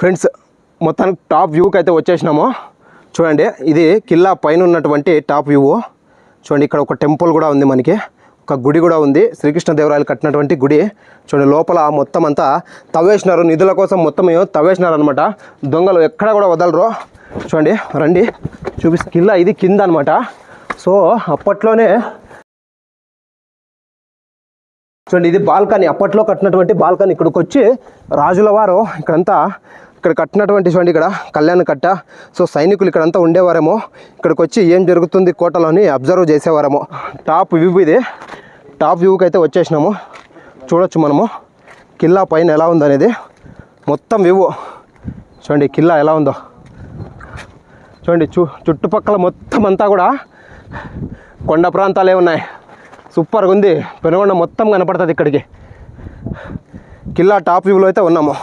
Friends మొత్తానికి top వ్యూకి అయితే వచ్చేసినాము. చూడండి ఇది కిల్లా పైన ఉన్నటువంటి టాప్ వ్యూ చూడండి ఇక్కడ ఒక టెంపుల్ కూడా ఉంది మనకి. ఒక గుడి కూడా ఉంది. శ్రీకృష్ణదేవరాయలు కట్టినటువంటి గుడి. చూడండి లోపల మొత్తం అంతా తవ్వేసినారు. నిధుల కోసం మొత్తం ఏమో తవ్వేసినారు అనమాట దొంగలు ఎక్కడ కూడా వదలరు. చూడండి రండి. చూపిస్తా. కిల్లా ఇది కింద అనమాట సో అప్పట్లోనే చూడండి ఇది బాల్కనీ. అప్పట్లో కట్టినటువంటి బాల్కనీ. ఇక్కడికి వచ్చి రాజుల వారు ఇక్కడంతా ఇక్కడ కట్టినటువంటి చూడండి ఇక్కడ కళ్యాణ కట్ట. సో సైనికులు ఇక్కడంతా ఉండేవారేమో. ఇక్కడికి వచ్చి ఏం జరుగుతుంది కోటలోని అబ్జర్వ్ చేసేవారేమో. టాప్ వ్యూ ఇది. టాప్ వ్యూకి అయితే వచ్చేసినాము. చూడొచ్చు మనము. కిల్లా పైన ఎలా ఉందనేది. మొత్తం వ్యూ. చూడండి కిల్లా ఎలా ఉందో. చూడండి చు చుట్టుపక్కల మొత్తం అంతా కూడా కొండ ప్రాంతాలే ఉన్నాయి. సూపర్గా ఉంది. పెనుగొండ మొత్తం కనపడుతుంది ఇక్కడికి. కిల్లా టాప్ వ్యూలో అయితే ఉన్నాము.